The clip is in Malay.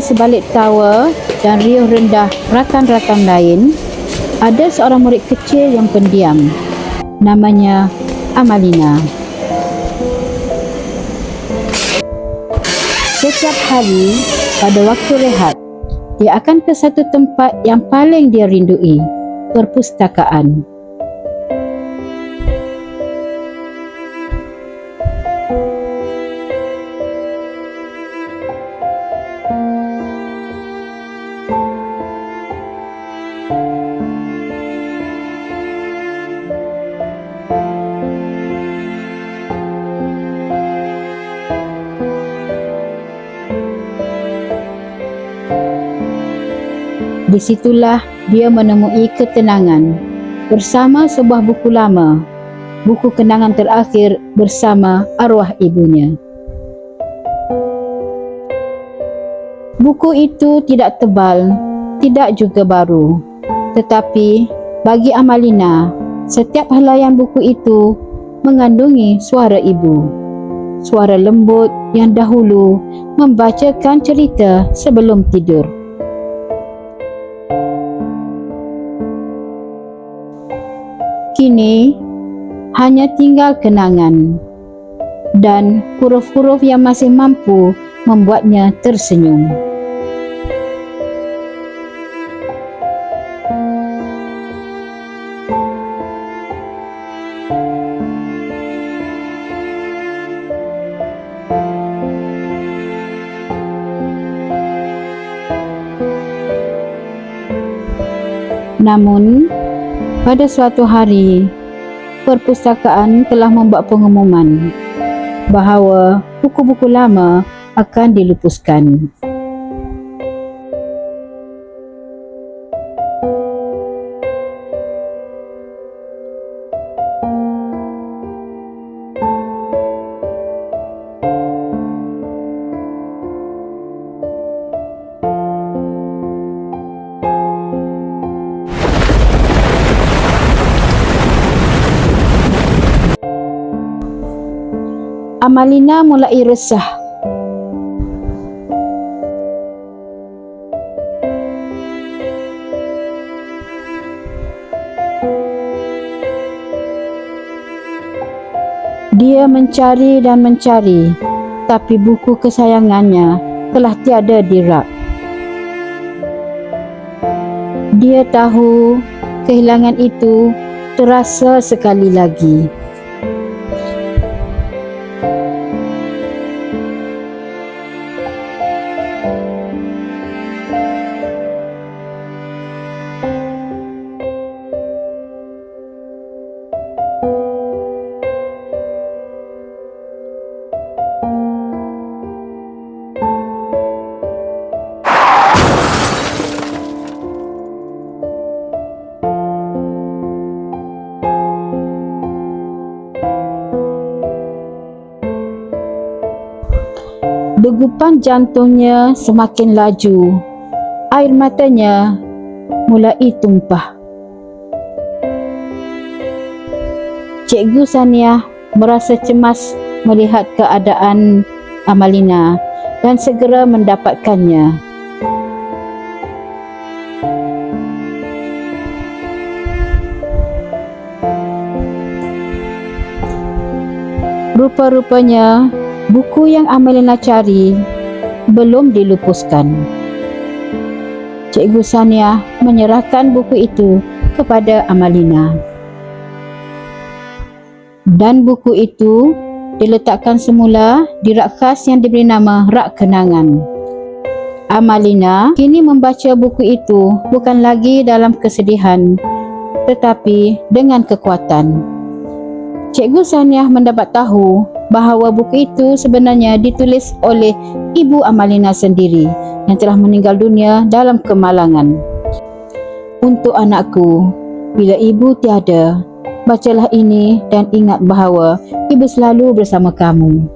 sebalik tawa dan riuh rendah rakan-rakan lain, ada seorang murid kecil yang pendiam. Namanya Amalina. Setiap hari pada waktu rehat, dia akan ke satu tempat yang paling dia rindui, perpustakaan. Di situlah dia menemui ketenangan bersama sebuah buku lama, buku kenangan terakhir bersama arwah ibunya. Buku itu tidak tebal, tidak juga baru. Tetapi bagi Amalina, setiap helaian buku itu mengandungi suara ibu. Suara lembut yang dahulu membacakan cerita sebelum tidur. Kini hanya tinggal kenangan dan huruf-huruf yang masih mampu membuatnya tersenyum. Namun, pada suatu hari, perpustakaan telah membuat pengumuman bahawa buku-buku lama akan dilupuskan. Amalina mulai resah. Dia mencari dan mencari, tapi buku kesayangannya telah tiada di rak. Dia tahu kehilangan itu terasa sekali lagi. Degupan jantungnya semakin laju. Air matanya mulai tumpah. Cikgu Sania merasa cemas melihat keadaan Amalina dan segera mendapatkannya. Rupa-rupanya buku yang Amelina cari belum dilupuskan. Cikgu Sania menyerahkan buku itu kepada Amalina. Dan buku itu diletakkan semula di rak khas yang diberi nama rak kenangan. Amalina kini membaca buku itu bukan lagi dalam kesedihan tetapi dengan kekuatan. Cikgu Sania mendapat tahu bahawa buku itu sebenarnya ditulis oleh ibu Amalina sendiri yang telah meninggal dunia dalam kemalangan. Untuk anakku, bila ibu tiada, bacalah ini dan ingat bahawa ibu selalu bersama kamu.